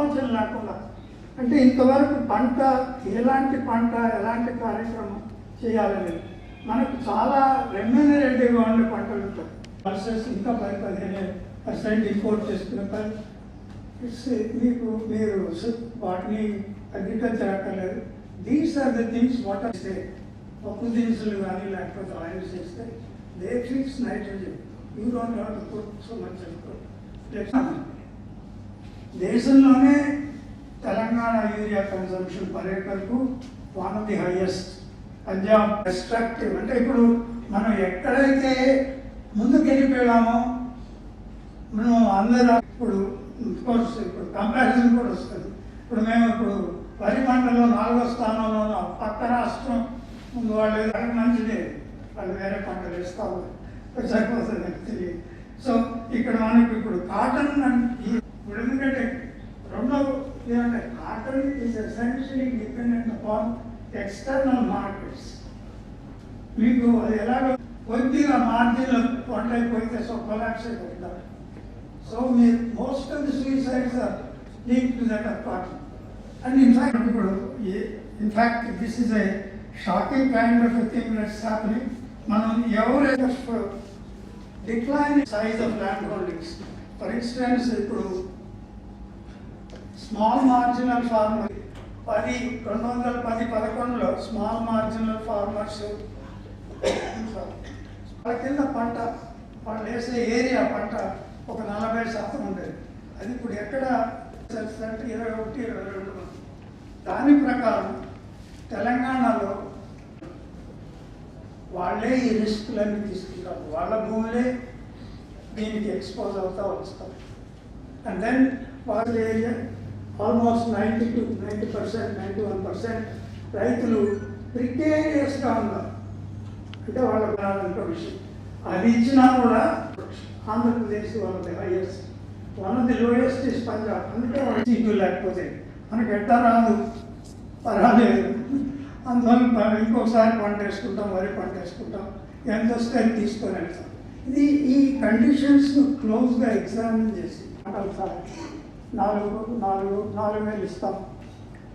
ఆలోచన లేకుండా. అంటే ఇంతవరకు పంట ఎలాంటి పంట ఎలాంటి కార్యక్రమం చేయాలని మనకు చాలా రెమ్యూనరేటివ్గా ఉండే పంటలు ఉంటాయి. పర్సెస్ ఇంకా పది పదిహేను పర్సెంట్ ఇంపోర్ట్ చేసుకునే పని. ఇట్స్ మీకు మీరు వాటిని అగ్రికల్చర్ అక్కర్లేదు. These are the things what వస్తే పప్పు దినుసులు కానీ లేకపోతే ఆయిల్స్ వేస్తే they fix nitrogen you don't have to put so much దేశంలోనే Telangana urea consumption per ఏకర్కు one of the highest Punjab destructive అంటే ఇప్పుడు మనం ఎక్కడైతే ముందుకు వెళ్ళిపోయామో మనం అందరం ఇప్పుడు కోర్స్ ఇప్పుడు కంపారిజన్ కూడా వస్తుంది. ఇప్పుడు మేము ఇప్పుడు వరి పంటలో నాలుగో స్థానంలో పక్క రాష్ట్రం ముందు వాళ్ళు మంచిదే? వాళ్ళు వేరే పంటలు వేస్తాము సరిపోతుంది తెలియదు. సో ఇక్కడ మనకి ఇప్పుడు కాటన్ అన్- ఈ- ఇప్పుడు ఎందుకంటే రెండో ఏమంటే cotton is essentially dependent upon external markets మీకు అది ఎలాగో కొద్దిగా మార్జిన్లో వంట అయిపోతే సో కొలాప్స్ అయిపోతారు సో మీరు most of the suicides are link to that of cotton and in fact ఇప్పుడు in fact this is a shocking kind of thing that's happening మనం ఎవరైతే decline size of land holdings for instance ఇప్పుడు small marginal farmer పది రెండు వందల పది పదకొండులో small marginal farmers వాళ్ళ కింద పంట వాళ్ళు వేసే ఏరియా పంట ఒక నలభై శాతం ఉండేది. అది ఇప్పుడు ఎక్కడ? అంటే ఇరవై ఒకటి ఇరవై రెండు. దాని ప్రకారం తెలంగాణలో వాళ్ళే ఈ రిస్కులన్నీ తీసుకుంటారు. వాళ్ళ భూములే దీనికి ఎక్స్పోజ్ అవుతా వస్తారు అండ్ దెన్ వాళ్ళ area almost ninety two ninety percent ninety one percent రైతులు ప్రికేరియస్గా ఉన్నారు. అంటే వాళ్ళకి రావాలంటే విషయం. అది ఇచ్చినా కూడా ఆంధ్రప్రదేశ్ వాళ్ళది highest one of the lowest is Punjab. అందుకే వాళ్ళ సీట్లు లేకపోతే మనకి ఎట్టా రాదు? పర్వాలేదు. అందువల్ల మనం ఇంకొకసారి పంట వేసుకుంటాం వరి పంట వేసుకుంటాం ఎంత వస్తే అది తీసుకొని వెళ్తాం. ఇది ఈ కండిషన్స్ క్లోజ్గా ఎగ్జామిన్ చేసి పంటలు సార్ నాలుగు నాలుగు నాలుగు వేలు ఇస్తాం.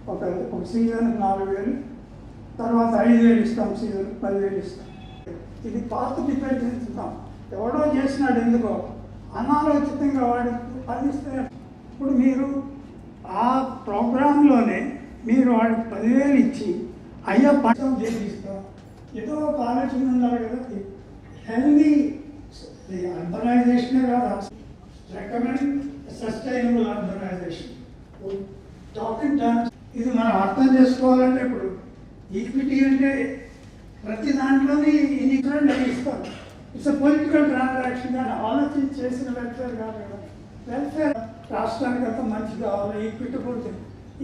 ఒక ఒక సీజన్ నాలుగు వేలు తర్వాత ఐదు వేలు ఇస్తాం సీజన్ పదివేలు ఇస్తాం. ఇది పాత డిపెండెన్స్ ఇస్తాం ఎవడో చేసినాడు ఎందుకో? అనాలోచితంగా వాడు అందిస్తే ఇప్పుడు మీరు ఆ ప్రోగ్రాంలోనే మీరు వాడికి పదివేలు ఇచ్చి అయ్యా పంచం చేపిస్తాం. ఏదో ఒక ఆలోచన ఉండాలి కదా. హెల్దీ అర్బనైజేషనే కాదు. Recommend sustainable urbanisation talking terms ఇది మనం అర్థం చేసుకోవాలంటే ఇప్పుడు ఈక్విటీ అంటే ప్రతి దాంట్లోని ఇన్సూరెంట్ ఇస్తాం ఇట్స్ పొలిటికల్ ట్రాన్సాక్షన్ కానీ ఆలోచించి చేసిన వెల్ఫేర్ కాదు కదా. వెల్ఫేర్ రాష్ట్రానికి అంత మంచి కావాలి equitable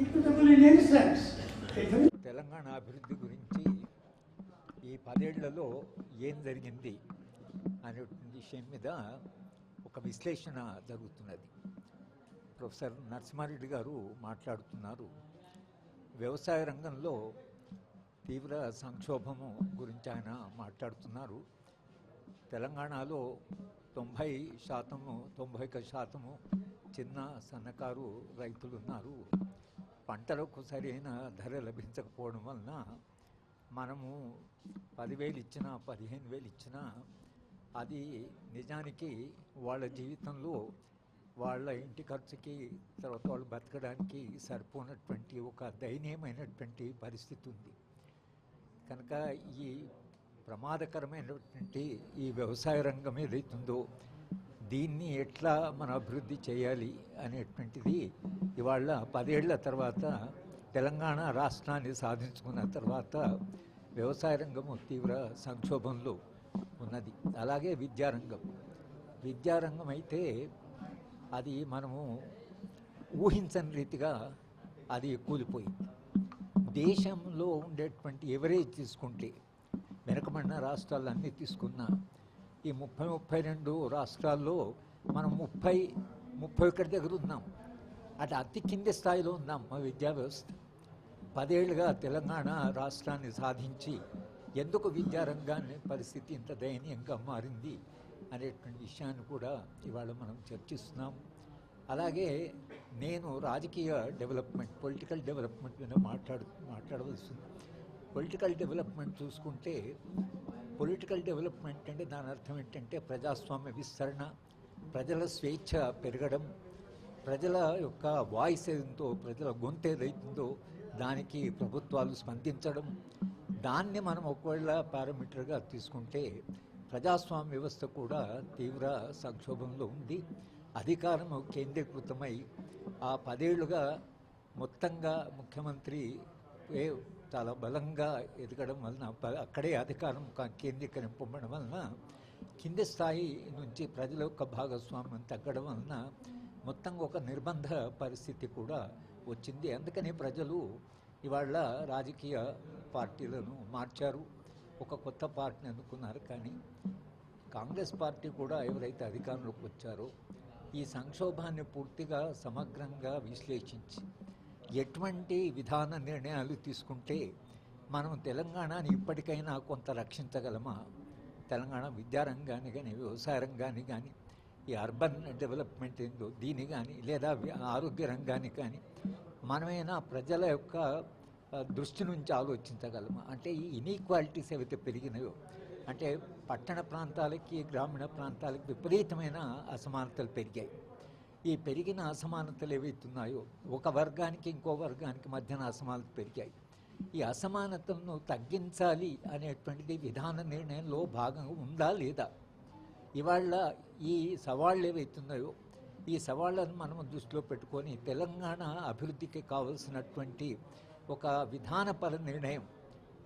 equitable in any sense Telangana అభివృద్ధి గురించి ఈ పదేళ్ళలో ఏం జరిగింది అనే విషయం మీద ఒక విశ్లేషణ జరుగుతున్నది. ప్రొఫెసర్ నరసింహారెడ్డి గారు మాట్లాడుతున్నారు. వ్యవసాయ రంగంలో తీవ్ర సంక్షోభము గురించి ఆయన మాట్లాడుతున్నారు. తెలంగాణలో తొంభై శాతము తొంభై ఒక శాతము చిన్న సన్నకారు రైతులు ఉన్నారు. పంటలకు సరైన ధర లభించకపోవడం వలన మనము పదివేలు ఇచ్చినా పదిహేను వేలు ఇచ్చినా అది నిజానికి వాళ్ళ జీవితంలో వాళ్ళ ఇంటి ఖర్చుకి తర్వాత వాళ్ళు బతకడానికి సరిపోనటువంటి ఒక దయనీయమైనటువంటి పరిస్థితి ఉంది. కనుక ఈ ప్రమాదకరమైనటువంటి ఈ వ్యవసాయ రంగం ఏదైతుందో దీన్ని ఎట్లా మనం అభివృద్ధి చేయాలి అనేటువంటిది ఇవాళ పదేళ్ళ తర్వాత తెలంగాణ రాష్ట్రాన్ని సాధించుకున్న తర్వాత వ్యవసాయ రంగము తీవ్ర సంక్షోభంలో ఉన్నది. అలాగే విద్యారంగం. విద్యారంగం అయితే అది మనము ఊహించని రీతిగా అది కూలిపోయింది. దేశంలో ఉండేటువంటి ఎవరేజ్ తీసుకుంటే వెనకబడిన రాష్ట్రాలన్నీ తీసుకున్నా ఈ ముప్పై ముప్పై రెండు రాష్ట్రాల్లో మనం ముప్పై ముప్పై ఒకటి దగ్గర ఉన్నాం. అటు అతి కింది స్థాయిలో ఉన్నాం మా విద్యా వ్యవస్థ. పదేళ్ళుగా తెలంగాణ రాష్ట్రాన్ని సాధించి ఎందుకు విద్యారంగాన్ని పరిస్థితి ఇంత దయనీయంగా మారింది? అనేటువంటి విషయాన్ని కూడా ఇవాళ మనం చర్చిస్తున్నాం. అలాగే నేను రాజకీయ డెవలప్మెంట్ పొలిటికల్ డెవలప్మెంట్ మీద మాట్లాడు మాట్లాడవలసింది పొలిటికల్ డెవలప్మెంట్ చూసుకుంటే పొలిటికల్ డెవలప్మెంట్ అంటే దాని అర్థం ఏంటంటే ప్రజాస్వామ్య విస్తరణ ప్రజల స్వేచ్ఛ పెరగడం ప్రజల యొక్క వాయిస్ ఏదో ప్రజల గొంతు ఏదైతుందో దానికి ప్రభుత్వాలు స్పందించడం. దాన్ని మనం ఒకవేళ పారామీటర్గా తీసుకుంటే ప్రజాస్వామ్య వ్యవస్థ కూడా తీవ్ర సంక్షోభంలో ఉంది. అధికారం కేంద్రీకృతమై ఆ పదేళ్ళుగా మొత్తంగా ముఖ్యమంత్రి ఏ- చాలా బలంగా ఎదగడం వలన అక్కడే అధికారం కేంద్రీకరింపడం కేంద్రీకరింపబడడం వలన కింది స్థాయి నుంచి ప్రజల యొక్క భాగస్వామ్యం తగ్గడం వలన మొత్తంగా ఒక నిర్బంధ పరిస్థితి కూడా వచ్చింది. అందుకని ప్రజలు ఇవాళ రాజకీయ పార్టీలను మార్చారు. ఒక కొత్త పార్టీని అనుకున్నారు కానీ కాంగ్రెస్ పార్టీ కూడా ఎవరైతే అధికారంలోకి వచ్చారో ఈ సంక్షోభాన్ని పూర్తిగా సమగ్రంగా విశ్లేషించి ఎటువంటి విధాన నిర్ణయాలు తీసుకుంటే మనం తెలంగాణని ఇప్పటికైనా కొంత రక్షించగలమా? తెలంగాణ విద్యారంగాన్ని కానీ వ్యవసాయ రంగాన్ని కానీ ఈ అర్బన్ డెవలప్మెంట్ ఏందో దీని కానీ లేదా ఆరోగ్య రంగాన్ని కానీ మనమైనా ప్రజల యొక్క దృష్టి నుంచి ఆలోచించగలమా? అంటే ఈ ఇనీక్వాలిటీస్ ఏవైతే పెరిగినాయో అంటే పట్టణ ప్రాంతాలకి గ్రామీణ ప్రాంతాలకి విపరీతమైన అసమానతలు పెరిగాయి. ఈ పెరిగిన అసమానతలు ఏవైతున్నాయో ఒక వర్గానికి ఇంకో వర్గానికి మధ్యన అసమానత పెరిగాయి. ఈ అసమానతలను తగ్గించాలి అనేటువంటిది విధాన నిర్ణయంలో భాగంగా ఉందా లేదా? ఇవాళ ఈ సవాళ్ళు ఏవైతున్నాయో ఈ సవాళ్ళను మనం దృష్టిలో పెట్టుకొని తెలంగాణ అభివృద్ధికి కావలసినటువంటి ఒక విధానపర నిర్ణయం.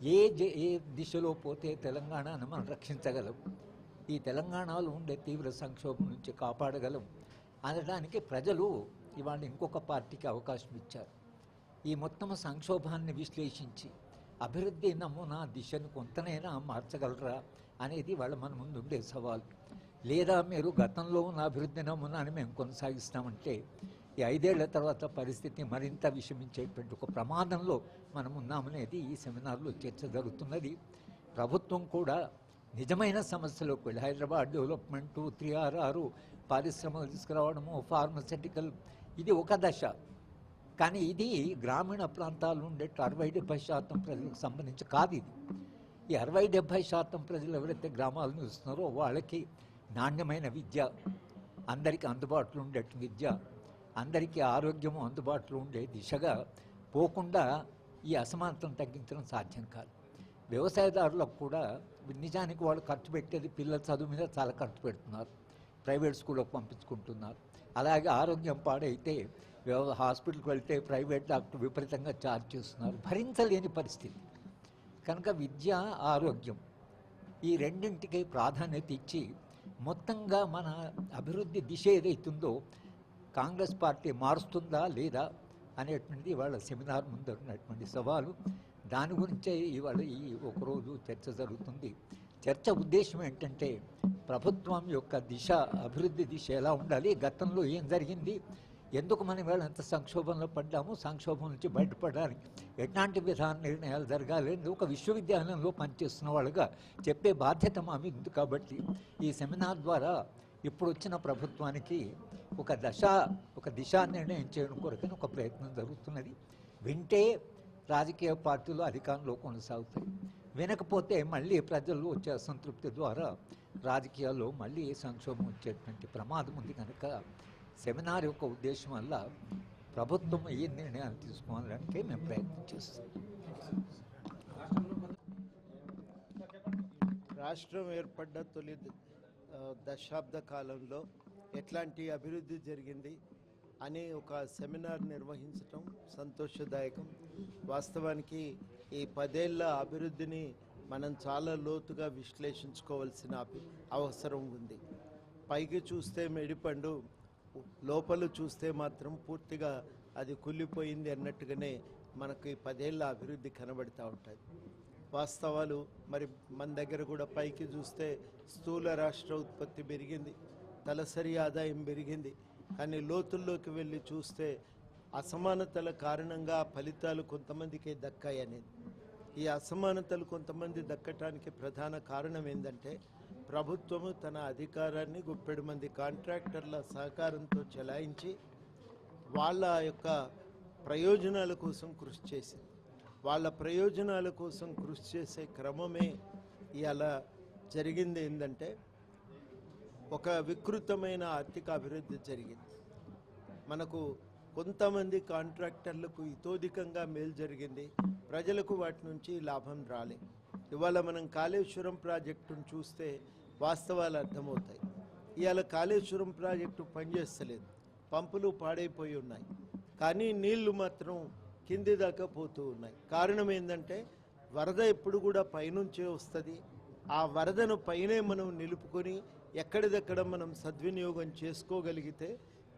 ఏ ఏ దిశలో పోతే తెలంగాణను మనం రక్షించగలం. ఈ తెలంగాణలో ఉండే తీవ్ర సంక్షోభం నుంచి కాపాడగలం అనడానికి ప్రజలు ఇవాళ ఇంకొక పార్టీకి అవకాశం ఇచ్చారు. ఈ మొత్తం సంక్షోభాన్ని విశ్లేషించి అభివృద్ధి నమూనా దిశను కొంతనైనా మార్చగలరా అనేది వాళ్ళ మన ముందు ఉండే సవాల్. లేదా మీరు గతంలో ఉన్న అభివృద్ధి నమూనాని మేము కొనసాగిస్తామంటే ఈ ఐదేళ్ళ తర్వాత పరిస్థితి మరింత విషమించేటువంటి ఒక ప్రమాదంలో మనం ఉన్నామనేది ఈ సెమినార్లో చర్చ జరుగుతున్నది. ప్రభుత్వం కూడా నిజమైన సమస్యలోకి వెళ్ళి హైదరాబాద్ డెవలప్మెంటు త్రీ పరిశ్రమలు పారిశ్రమలు తీసుకురావడము ఫార్మసిటికల్ ఇది ఒక దశ. కానీ ఇది గ్రామీణ ప్రాంతాల్లో ఉండే అరవై డెబ్బై శాతం ప్రజలకు సంబంధించి కాదు ఇది. ఈ అరవై డెబ్బై శాతం ప్రజలు ఎవరైతే గ్రామాలు చూస్తున్నారో వాళ్ళకి నాణ్యమైన విద్య అందరికీ అందుబాటులో ఉండేట్టు విద్య అందరికీ ఆరోగ్యము అందుబాటులో ఉండే దిశగా పోకుండా ఈ అసమానతను తగ్గించడం సాధ్యం కాదు. వ్యవసాయదారులకు కూడా నిజానికి వాళ్ళు ఖర్చు పెట్టేది పిల్లల చదువు మీద చాలా ఖర్చు పెడుతున్నారు. ప్రైవేట్ స్కూళ్ళకు పంపించుకుంటున్నారు. అలాగే ఆరోగ్యం పాడైతే హాస్పిటల్కి వెళ్తే ప్రైవేట్ డాక్టర్ విపరీతంగా ఛార్జ్ చేస్తున్నారు. భరించలేని పరిస్థితి. కనుక విద్య ఆరోగ్యం ఈ రెండింటికి ప్రాధాన్యత ఇచ్చి మొత్తంగా మన అభివృద్ధి దిశ ఏదైతుందో కాంగ్రెస్ పార్టీ మారుస్తుందా లేదా అనేటువంటిది ఇవాళ సెమినార్ ముందు ఉన్నటువంటి సవాలు. దాని గురించే ఇవాళ ఈ ఒకరోజు చర్చ జరుగుతుంది. చర్చ ఉద్దేశం ఏంటంటే ప్రభుత్వం యొక్క దిశ అభివృద్ధి దిశ ఎలా ఉండాలి గతంలో ఏం జరిగింది ఎందుకు మనం ఇవాళ ఎంత సంక్షోభంలో పడ్డాము సంక్షోభం నుంచి బయటపడడానికి ఎట్లాంటి విధాన నిర్ణయాలు జరగాలి ఒక విశ్వవిద్యాలయంలో పనిచేస్తున్న వాళ్ళుగా చెప్పే బాధ్యత మా మీద కాబట్టి ఈ సెమినార్ ద్వారా ఇప్పుడు వచ్చిన ప్రభుత్వానికి ఒక దశ ఒక దిశ నిర్ణయం చేయడం కొరకని ఒక ప్రయత్నం జరుగుతున్నది. వింటే రాజకీయ పార్టీలు అధికారంలో కొనసాగుతాయి. వినకపోతే మళ్ళీ ప్రజల్లో వచ్చే అసంతృప్తి ద్వారా రాజకీయాల్లో మళ్ళీ సంక్షోభం వచ్చేటువంటి ప్రమాదం ఉంది కనుక సెమినార్ యొక్క ఉద్దేశం వల్ల ప్రభుత్వం ఏ నిర్ణయాలు తీసుకోవడానికి మేము ప్రయత్నం చేస్తాం రాష్ట్రం ఏర్పడ్డ తొలి దశాబ్ద కాలంలో ఎట్లాంటి అభివృద్ధి జరిగింది అనే ఒక సెమినార్ నిర్వహించటం సంతోషదాయకం. వాస్తవానికి ఈ పదేళ్ళ అభివృద్ధిని మనం చాలా లోతుగా విశ్లేషించుకోవాల్సిన అవసరం ఉంది. పైకి చూస్తే మెడిపండు లోపల చూస్తే మాత్రం పూర్తిగా అది కుళ్ళిపోయింది అన్నట్టుగానే మనకు ఈ పదేళ్ళ అభివృద్ధి కనబడుతూ ఉంటుంది. వాస్తవాలు మరి మన దగ్గర కూడా పైకి చూస్తే స్థూల రాష్ట్ర ఉత్పత్తి పెరిగింది. తలసరి ఆదాయం పెరిగింది. కానీ లోతుల్లోకి వెళ్ళి చూస్తే అసమానతల కారణంగా ఫలితాలు కొంతమందికి దక్కాయి అనేది ఈ అసమానతలు కొంతమంది దక్కటానికి ప్రధాన కారణం ఏంటంటే ప్రభుత్వము తన అధికారాన్ని గుప్పెడు మంది కాంట్రాక్టర్ల సహకారంతో చెలాయించి వాళ్ళ యొక్క ప్రయోజనాల కోసం కృషి చేసింది. వాళ్ళ ప్రయోజనాల కోసం కృషి చేసే క్రమమే ఇలా జరిగింది ఏంటంటే ఒక వికృతమైన ఆర్థిక అభివృద్ధి జరిగింది. మనకు కొంతమంది కాంట్రాక్టర్లకు ఇతోధికంగా మేలు జరిగింది. ప్రజలకు వాటి నుంచి లాభం రాలే. ఇవాళ మనం కాళేశ్వరం ప్రాజెక్టును చూస్తే వాస్తవాలు అర్థమవుతాయి. ఇవాళ కాళేశ్వరం ప్రాజెక్టు పనిచేస్తలేదు పంపులు పాడైపోయి ఉన్నాయి. కానీ నీళ్ళు మాత్రం కింది దాకా పోతూ ఉన్నాయి. కారణం ఏంటంటే వరద ఎప్పుడు కూడా పైనుంచే వస్తుంది. ఆ వరదను పైనే మనం నిలుపుకొని ఎక్కడిదక్కడ మనం సద్వినియోగం చేసుకోగలిగితే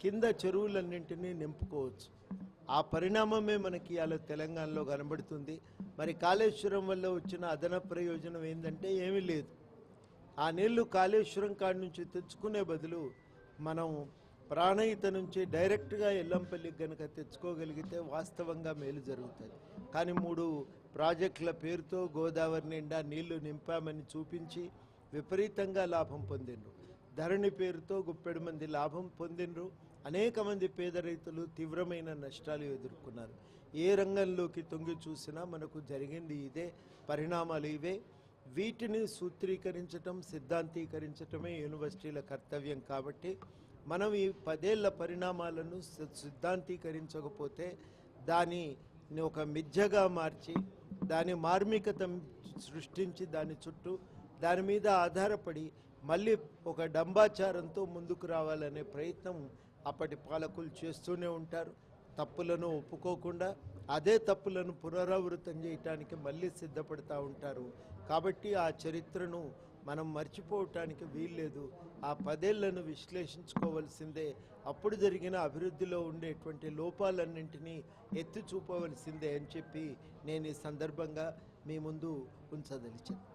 కింద చెరువులన్నింటినీ నింపుకోవచ్చు. ఆ పరిణామమే మనకి అలా తెలంగాణలో కనబడుతుంది. మరి కాళేశ్వరం వల్ల వచ్చిన అదన ప్రయోజనం ఏంటంటే ఏమీ లేదు. ఆ నీళ్ళు కాళేశ్వరం కాడి నుంచి తెచ్చుకునే బదులు మనం ప్రాణహిత నుంచి డైరెక్ట్గా ఎల్లంపల్లికి కనుక తెచ్చుకోగలిగితే వాస్తవంగా మేలు జరుగుతుంది. కానీ మూడు ప్రాజెక్టుల పేరుతో గోదావరి నిండా నీళ్ళు నింపామని చూపించి విపరీతంగా లాభం పొందిండ్రు. ధరణి పేరుతో గుప్పెడు మంది లాభం పొందిండ్రు. అనేక మంది పేద రైతులు తీవ్రమైన నష్టాలు ఎదుర్కొన్నారు. ఏ రంగంలోకి తొంగి చూసినా మనకు జరిగింది ఇదే. పరిణామాలు ఇవే. వీటిని సూత్రీకరించటం సిద్ధాంతీకరించటమే యూనివర్సిటీల కర్తవ్యం కాబట్టి మనం ఈ పదేళ్ళ పరిణామాలను సిద్ధాంతీకరించకపోతే దాని ఒక మిథ్యగా మార్చి దాని మార్మికత సృష్టించి దాని చుట్టూ దాని మీద ఆధారపడి మళ్ళీ ఒక డంబాచారంతో ముందుకు రావాలనే ప్రయత్నం అప్పటి పాలకులు చేస్తూనే ఉంటారు. తప్పులను ఒప్పుకోకుండా అదే తప్పులను పునరావృతం చేయటానికి మళ్ళీ సిద్ధపడతా ఉంటారు. కాబట్టి ఆ చరిత్రను మనం మర్చిపోవటానికి వీల్లేదు. ఆ పదేళ్ళను విశ్లేషించుకోవలసిందే. అప్పుడు జరిగిన అభివృద్ధిలో ఉండేటువంటి లోపాలన్నింటినీ ఎత్తి చూపవలసిందే అని చెప్పి నేను ఈ సందర్భంగా మీ ముందు ఉంచదలిచాను.